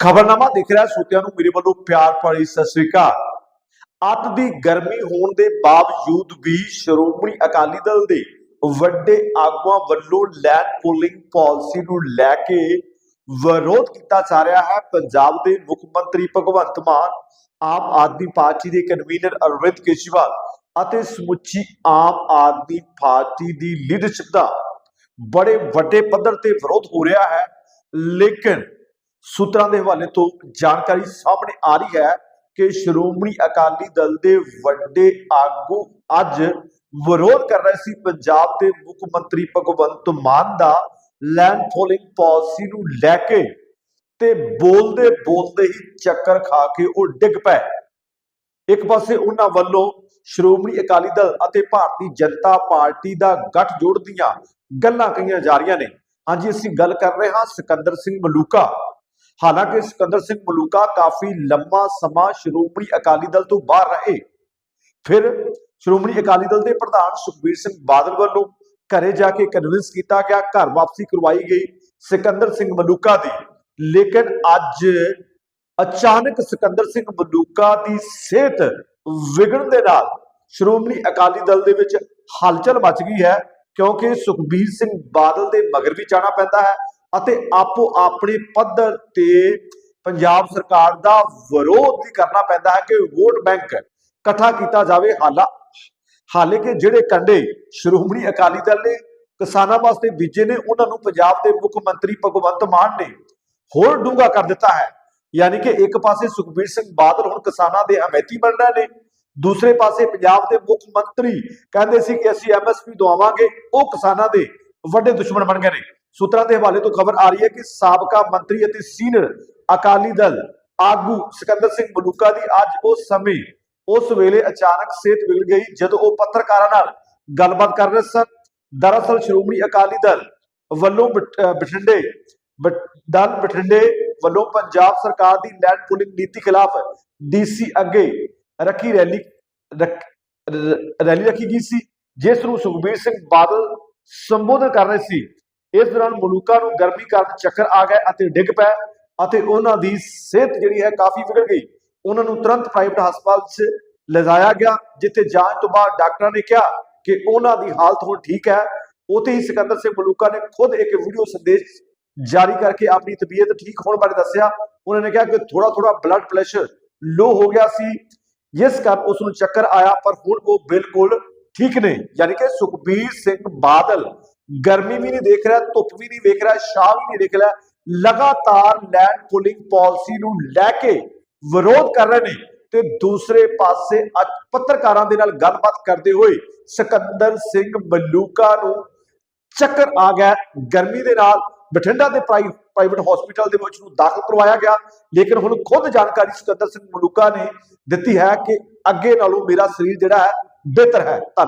ਖਬਰਨਾਮਾ ਦੇਖ ਰਿਹਾ ਸੋਤਿਆਂ ਨੂੰ, ਮੇਰੇ ਵੱਲੋਂ ਪਿਆਰ ਭਰੀ ਸਤਿ ਸ੍ਰੀ ਅਕਾਲ। ਅੱਤ ਦੀ ਗਰਮੀ ਹੋਣ ਦੇ ਬਾਵਜੂਦ ਵੀ ਸ਼੍ਰੋਮਣੀ ਅਕਾਲੀ ਦਲ ਦੇ ਵੱਡੇ ਆਗੂਆਂ ਵੱਲੋਂ ਲੈਂਡ ਪੂਲਿੰਗ ਪਾਲਿਸੀ ਨੂੰ ਲੈ ਕੇ ਵਿਰੋਧ ਕੀਤਾ ਜਾ ਰਿਹਾ ਹੈ। ਪੰਜਾਬ ਦੇ ਮੁੱਖ ਮੰਤਰੀ ਭਗਵੰਤ ਮਾਨ, ਆਮ ਆਦਮੀ ਪਾਰਟੀ ਦੇ ਕਨਵੀਨਰ ਅਰਵਿੰਦ ਕੇਜਰੀਵਾਲ ਅਤੇ ਸਮੁੱਚੀ ਆਮ ਆਦਮੀ ਪਾਰਟੀ ਦੀ ਲੀਡਰਸ਼ਿਪ ਦਾ ਬੜੇ ਵੱਡੇ ਪੱਧਰ ਤੇ ਵਿਰੋਧ ਹੋ ਰਿਹਾ ਹੈ। ਲੇਕਿਨ ਸੂਤਰਾਂ ਦੇ ਹਵਾਲੇ ਤੋਂ ਜਾਣਕਾਰੀ ਸਾਹਮਣੇ ਆ ਰਹੀ ਹੈ ਕਿ ਸ਼੍ਰੋਮਣੀ ਅਕਾਲੀ ਦਲ ਦੇ ਵੱਡੇ ਆਗੂ ਅੱਜ ਵਿਰੋਧ ਕਰ ਰਹੇ ਸੀ। ਪੰਜਾਬ ਦੇ ਮੁੱਖ ਮੰਤਰੀ ਭਗਵੰਤ ਮਾਨ ਦਾ ਲੈਂਡ ਫੋਲਿੰਗ ਪਾਲਿਸੀ ਨੂੰ ਲੈ ਕੇ ਤੇ ਬੋਲਦੇ ਬੋਲਦੇ ਹੀ ਚੱਕਰ ਖਾ ਕੇ ਉਹ ਡਿੱਗ ਪਏ। ਇੱਕ ਪਾਸੇ ਉਹਨਾਂ ਵੱਲੋਂ ਸ਼੍ਰੋਮਣੀ ਅਕਾਲੀ ਦਲ ਅਤੇ ਭਾਰਤੀ ਜਨਤਾ ਪਾਰਟੀ ਦਾ ਗੱਠਜੋੜ ਦੀਆਂ ਗੱਲਾਂ ਕਹੀਆਂ ਜਾ ਰਹੀਆਂ ਨੇ। ਹਾਂਜੀ, ਅਸੀਂ ਗੱਲ ਕਰ ਰਹੇ ਹਾਂ ਸਿਕੰਦਰ ਸਿੰਘ ਮਲੂਕਾ। ਹਾਲਾਂਕਿ ਸਿਕੰਦਰ ਸਿੰਘ ਮਲੂਕਾ ਕਾਫੀ ਲੰਮਾ ਸਮਾਂ ਸ਼੍ਰੋਮਣੀ ਅਕਾਲੀ ਦਲ ਤੋਂ ਬਾਹਰ ਰਹੇ। ਫਿਰ ਸ਼੍ਰੋਮਣੀ ਅਕਾਲੀ ਦਲ ਦੇ ਪ੍ਰਧਾਨ ਸੁਖਬੀਰ ਸਿੰਘ ਬਾਦਲ ਵੱਲੋਂ ਘਰੇ ਜਾ ਕੇ ਕਨਵਿੰਸ ਕੀਤਾ ਗਿਆ, ਘਰ ਵਾਪਸੀ ਕਰਵਾਈ ਗਈ ਸਿਕੰਦਰ ਸਿੰਘ ਮਲੂਕਾ ਦੀ। ਲੇਕਿਨ ਅੱਜ ਅਚਾਨਕ ਸਿਕੰਦਰ ਸਿੰਘ ਮਲੂਕਾ ਦੀ ਸਿਹਤ ਵਿਗੜਨ ਦੇ ਨਾਲ ਸ਼੍ਰੋਮਣੀ ਅਕਾਲੀ ਦਲ ਦੇ ਵਿੱਚ ਹਲਚਲ ਮਚ ਗਈ ਹੈ, ਕਿਉਂਕਿ ਸੁਖਬੀਰ ਸਿੰਘ ਬਾਦਲ ਦੇ ਮਗਰ ਵੀ ਜਾਣਾ ਪੈਂਦਾ ਹੈ। ਅਤੇ ਆਪੋ ਆਪਣੇ ਪੱਧਰ ਤੇ ਪੰਜਾਬ ਸਰਕਾਰ ਦਾ ਵਿਰੋਧ ਵੀ ਕਰਨਾ ਪੈਂਦਾ ਹੈ ਕਿ ਵੋਟ ਬੈਂਕ ਇਕੱਠਾ ਕੀਤਾ ਜਾਵੇ। ਹਾਲਾ, ਹਾਲੇ ਕਿ ਜਿਹੜੇ ਕੰਡੇ ਸ਼੍ਰੋਮਣੀ ਅਕਾਲੀ ਦਲ ਨੇ, ਕਿਸਾਨਾਂ ਵਾਸਤੇ ਬੀਜੇ ਨੇ, ਉਹਨਾਂ ਨੂੰ ਪੰਜਾਬ ਦੇ ਮੁੱਖ ਮੰਤਰੀ ਭਗਵੰਤ ਮਾਨ ਨੇ ਹੋਰ ਡੂੰਘਾ ਕਰ ਦਿੱਤਾ ਹੈ। ਯਾਨੀ ਕਿ ਇੱਕ ਪਾਸੇ ਸੁਖਬੀਰ ਸਿੰਘ ਬਾਦਲ ਹੁਣ ਕਿਸਾਨਾਂ ਦੇ ਹਮੈਤੀ ਬਣ ਰਹੇ ਨੇ, ਦੂਸਰੇ ਪਾਸੇ ਪੰਜਾਬ ਦੇ ਮੁੱਖ ਮੰਤਰੀ ਕਹਿੰਦੇ ਸੀ ਕਿ ਅਸੀਂ ਐਮਐਸਪੀ ਦਵਾਵਾਂਗੇ ਉਹ ਕਿਸਾਨਾਂ ਦੇ ਵੱਡੇ ਦੁਸ਼ਮਣ ਬਣ ਗਏ ਨੇ। ਸੂਤਰਾਂ ਦੇ ਹਵਾਲੇ ਤੋਂ ਖਬਰ ਆ ਰਹੀ ਹੈ ਕਿ ਸਾਬਕਾ ਮੰਤਰੀ ਅਤੇ ਸੀਨੀਅਰ ਅਕਾਲੀ ਦਲ ਆਗੂ ਸਿਕੰਦਰ ਸਿੰਘ ਮਲੂਕਾ ਦੀ ਅੱਜ ਉਸ ਸਮੇਂ, ਉਸ ਵੇਲੇ ਅਚਾਨਕ ਸਿਹਤ ਵਿਗੜ ਗਈ ਜਦੋਂ ਉਹ ਪੱਤਰਕਾਰਾਂ ਨਾਲ ਗੱਲਬਾਤ ਕਰ ਰਹੇ ਸਨ। ਦਰਅਸਲ ਸ਼੍ਰੋਮਣੀ ਅਕਾਲੀ ਦਲ ਵੱਲੋਂ ਬਠਿੰਡੇ ਦਲ ਬਠਿੰਡੇ ਵੱਲੋਂ ਪੰਜਾਬ ਸਰਕਾਰ ਦੀ ਲੈਂਡ ਪੁਲਿੰਗ ਨੀਤੀ ਖਿਲਾਫ ਡੀਸੀ ਅੱਗੇ ਰੱਖੀ ਰੈਲੀ ਰੈਲੀ ਰੱਖੀ ਗਈ ਸੀ। ਜਿਸ ਨੂੰ ਸੁਖਬੀਰ ਸਿੰਘ ਬਾਦਲ ਸੰਬੋਧਨ ਕਰ ਰਹੇ ਸੀ। ਇਸ ਦੌਰਾਨ ਮਲੂਕਾ ਨੂੰ ਗਰਮੀ ਕਾਰਨ ਚੱਕਰ ਆ ਗਏ ਅਤੇ ਡਿੱਗ ਪਏ ਅਤੇ ਉਹਨਾਂ ਦੀ ਸਿਹਤ ਜਿਹੜੀ ਹੈ ਕਾਫੀ ਵਿਗੜ ਗਈ। ਉਹਨਾਂ ਨੂੰ ਤੁਰੰਤ ਪ੍ਰਾਈਵੇਟ ਹਸਪਤਾਲ 'ਚ ਲਿਜਾਇਆ ਗਿਆ, ਜਿੱਥੇ ਜਾਂਚ ਤੋਂ ਬਾਅਦ ਡਾਕਟਰਾਂ ਨੇ ਕਿਹਾ ਕਿ ਉਹਨਾਂ ਦੀ ਹਾਲਤ ਹੁਣ ਠੀਕ ਹੈ। ਉੱਥੇ ਹੀ ਸਿਕੰਦਰ ਸਿੰਘ ਮਲੂਕਾ ਨੇ ਖੁਦ ਇੱਕ ਵੀਡੀਓ ਸੰਦੇਸ਼ ਜਾਰੀ ਕਰਕੇ ਆਪਣੀ ਤਬੀਅਤ ਠੀਕ ਹੋਣ ਬਾਰੇ ਦੱਸਿਆ। ਉਹਨਾਂ ਨੇ ਕਿਹਾ ਕਿ ਥੋੜਾ ਥੋੜਾ ਬਲੱਡ ਪ੍ਰੈਸ਼ਰ ਲੋ ਹੋ ਗਿਆ ਸੀ। ਜਿਸ ਕਾਰਨ ਉਸ ਨੂੰ ਚੱਕਰ ਆਇਆ, ਪਰ ਹੁਣ ਉਹ ਬਿਲਕੁਲ ਠੀਕ ਨੇ। ਯਾਨੀ ਕਿ ਸੁਖਬੀਰ ਸਿੰਘ ਬਾਦਲ ਗਰਮੀ ਵੀ ਨਹੀਂ ਦੇਖ ਰਿਹਾ, ਧੁੱਪ ਵੀ ਨਹੀਂ ਦੇਖ ਰਿਹਾ, ਛਾਂ ਵੀ ਨਹੀਂ ਦੇਖ ਰਿਹਾ। ਲਗਾਤਾਰ ਲੈਂਡ ਪੁਲਿੰਗ ਪਾਲਿਸੀ ਨੂੰ ਲੈ ਕੇ ਵਿਰੋਧ ਕਰ ਰਹੇ ਨੇ ਤੇ ਦੂਸਰੇ ਪਾਸੇ ਪੱਤਰਕਾਰਾਂ ਦੇ ਨਾਲ ਗੱਲਬਾਤ ਕਰਦੇ ਹੋਏ ਸਿਕੰਦਰ ਸਿੰਘ ਮਲੂਕਾ ਨੂੰ ਚੱਕਰ ਆ ਗਿਆ। ਗਰਮੀ ਦੇ ਨਾਲ ਬਠਿੰਡਾ ਦੇ ਪ੍ਰਾਈ- ਪ੍ਰਾਈਵੇਟ ਹਸਪੀਟਲ ਦੇ ਵਿੱਚ ਨੂੰ ਦਾਖਲ ਕਰਵਾਇਆ ਗਿਆ। ਲੇਕਿਨ ਹੁਣ ਖੁਦ ਜਾਣਕਾਰੀ ਸਿਕੰਦਰ ਸਿੰਘ ਮਲੂਕਾ ਨੇ ਦਿੱਤੀ ਹੈ ਕਿ ਅੱਗੇ ਨਾਲੋਂ ਮੇਰਾ ਸਰੀਰ ਜਿਹੜਾ ਹੈ ਬਿਹਤਰ ਹੈ। ਧੰਨਵਾਦ।